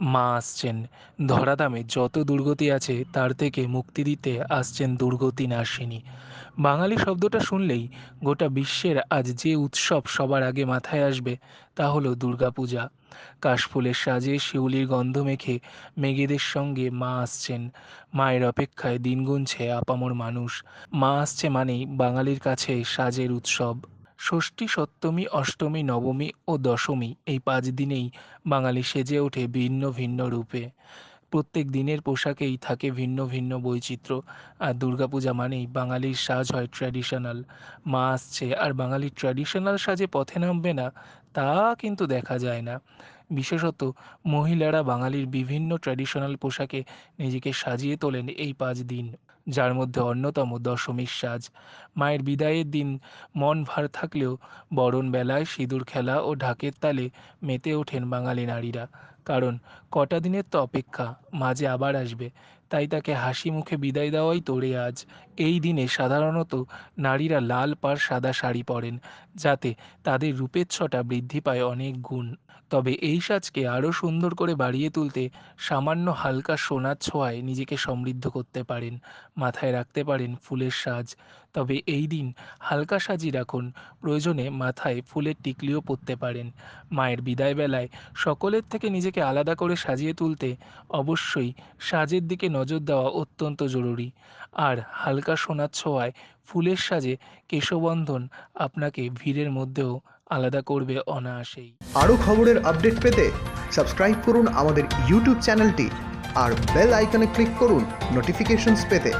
মা আসছেন। ধরাধামে যত দুর্গতি আছে, তার থেকে মুক্তি দিতে আসছেন দুর্গতি নাশিনী বাঙালি শব্দটা শুনলেই গোটা বিশ্বের আজ যে উৎসব সবার আগে মাথায় আসবে, তা হলো দুর্গাপূজা। কাশফুলের সাজে শিউলির গন্ধ মেখে মেঘেদের সঙ্গে মা আসছেন। মায়ের অপেক্ষায় দিন গুনছে আপামর মানুষ। মা আসছে মানেই বাঙালির কাছে সাজের উৎসব। ষষ্ঠী, সপ্তমী, অষ্টমী, নবমী ও দশমী এই পাঁচ দিনেই বাঙালি সেজে ওঠে ভিন্ন ভিন্ন রূপে। প্রত্যেক দিনের পোশাকেই থাকে ভিন্ন ভিন্ন বৈচিত্র্য আর দুর্গাপূজা মানেই বাঙালির সাজ হয় ট্র্যাডিশনাল মা আসছে আর বাঙালির ট্র্যাডিশনাল সাজে পথে নামবে না, তা কিন্তু দেখা যায় না। বিশেষত মহিলারা বাঙালির বিভিন্ন ট্র্যাডিশনাল পোশাকে নিজেকে সাজিয়ে তোলেন এই পাঁচ দিন। যার মধ্যে অন্যতম দশমীর সাজ। মায়ের বিদায়ের দিন মন ভার থাকলেও বরণ বেলায় সিঁদুর খেলা ও ঢাকের তালে মেতে ওঠেন বাঙালি নারীরা। কারণ কটা দিনের তো অপেক্ষা, মাঝে আবার আসবে। তাই তাকে হাসি মুখে বিদায় দেওয়াই তোরে আজ। এই দিনে সাধারণত নারীরা লাল পাড় সাদা শাড়ি পরেন, যাতে তাদের রূপের ছটা বৃদ্ধি পায় অনেক গুণ। তবে এই সাজকে আরও সুন্দর করে বাড়িয়ে তুলতে সামান্য হালকা সোনার ছোঁয়ায় নিজেকে সমৃদ্ধ করতে পারেন, মাথায় রাখতে পারেন ফুলের সাজ। তবে এই দিন হালকা সাজি রাখুন, প্রয়োজনে মাথায় ফুলের টিকলিও পরতে পারেন। মায়ের বিদায় বেলায় সকলের থেকে নিজেকে আলাদা করে সাজিয়ে তুলতে অবশ্যই সাজের দিকে নজর দেওয়া অত্যন্ত জরুরি। আর হালকা সোনার ছোঁয়ায় ফুলের সাজে কেশবন্ধন আপনাকে ভিড়ের মধ্যেও আলাদা করবে অনায়াসেই। আরও খবরের আপডেট পেতে সাবস্ক্রাইব করুন আমাদের ইউটিউব চ্যানেলটি আর বেল আইকনে ক্লিক করুন নোটিফিকেশনস পেতে।